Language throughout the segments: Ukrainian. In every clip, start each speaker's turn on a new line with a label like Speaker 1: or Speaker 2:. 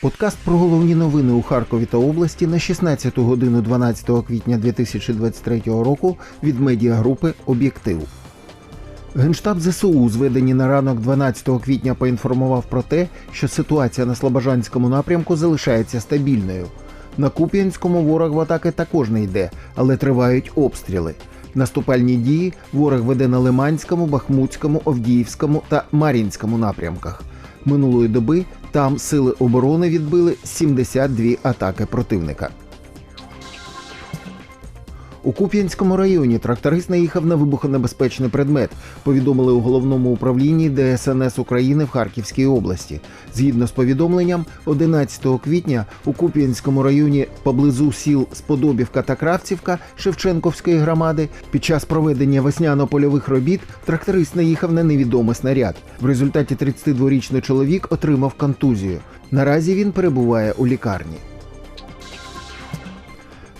Speaker 1: Подкаст про головні новини у Харкові та області на 16 годину 12 квітня 2023 року від медіагрупи Об'єктив. Генштаб ЗСУ, зведені на ранок 12 квітня, поінформував про те, що ситуація на Слобожанському напрямку залишається стабільною. На Куп'янському ворог в атаки також не йде, але тривають обстріли. Наступальні дії ворог веде на Лиманському, Бахмутському, Овдіївському та Мар'їнському напрямках. Минулої доби там сили оборони відбили 72 атаки противника. У Куп'янському районі тракторист наїхав на вибухонебезпечний предмет, повідомили у головному управлінні ДСНС України в Харківській області. Згідно з повідомленням, 11 квітня у Куп'янському районі поблизу сіл Сподобівка та Кравцівка Шевченковської громади під час проведення весняно-польових робіт тракторист наїхав на невідомий снаряд. В результаті 32-річний чоловік отримав контузію. Наразі він перебуває у лікарні.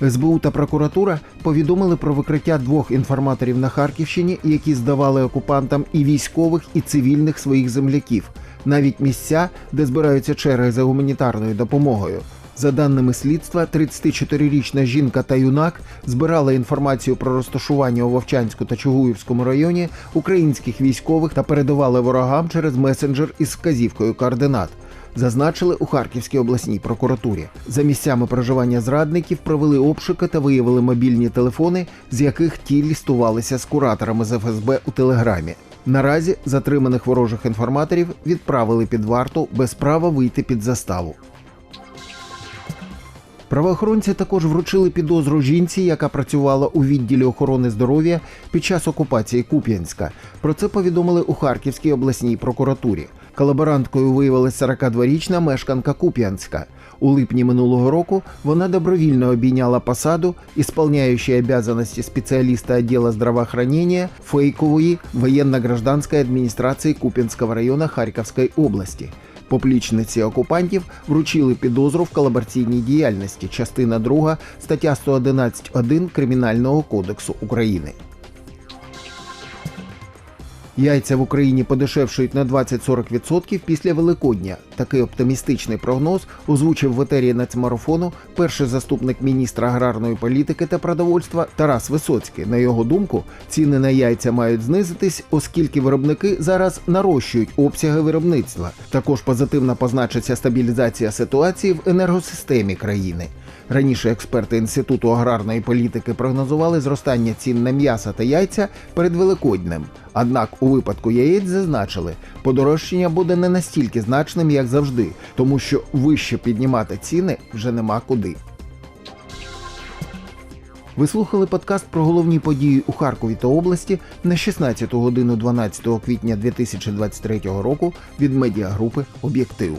Speaker 1: СБУ та прокуратура повідомили про викриття двох інформаторів на Харківщині, які здавали окупантам і військових, і цивільних своїх земляків, навіть місця, де збираються черги за гуманітарною допомогою. За даними слідства, 34-річна жінка та юнак збирали інформацію про розташування у Вовчанську та Чугуївському районі українських військових та передавали ворогам через месенджер із вказівкою координат. Зазначили у Харківській обласній прокуратурі. За місцями проживання зрадників провели обшуки та виявили мобільні телефони, з яких ті лістувалися з кураторами з ФСБ у Телеграмі. Наразі затриманих ворожих інформаторів відправили під варту без права вийти під заставу. Правоохоронці також вручили підозру жінці, яка працювала у відділі охорони здоров'я під час окупації Куп'янська. Про це повідомили у Харківській обласній прокуратурі. Колаборанткою виявилася 42-річна мешканка Куп'янська. У липні минулого року вона добровільно обійняла посаду, ісполняючи обязанности спеціаліста відділу здравоохранения фейкової воєнно-гражданської адміністрації Куп'янського району Харківської області. Поплічниці окупантів вручили підозру в колабораційній діяльності, частина 2, стаття 111.1 Кримінального кодексу України. Яйця в Україні подешевшують на 20-40% після Великодня. Такий оптимістичний прогноз озвучив в етері нацмарафону перший заступник міністра аграрної політики та продовольства Тарас Висоцький. На його думку, ціни на яйця мають знизитись, оскільки виробники зараз нарощують обсяги виробництва. Також позитивно позначиться стабілізація ситуації в енергосистемі країни. Раніше експерти інституту аграрної політики прогнозували зростання цін на м'ясо та яйця перед Великоднем. Однак у випадку яєць зазначили, подорожчання буде не настільки значним, як завжди, тому що вище піднімати ціни вже нема куди. Ви слухали подкаст про головні події у Харкові та області на 16 годину 12 квітня 2023 року від медіагрупи Об'єктив.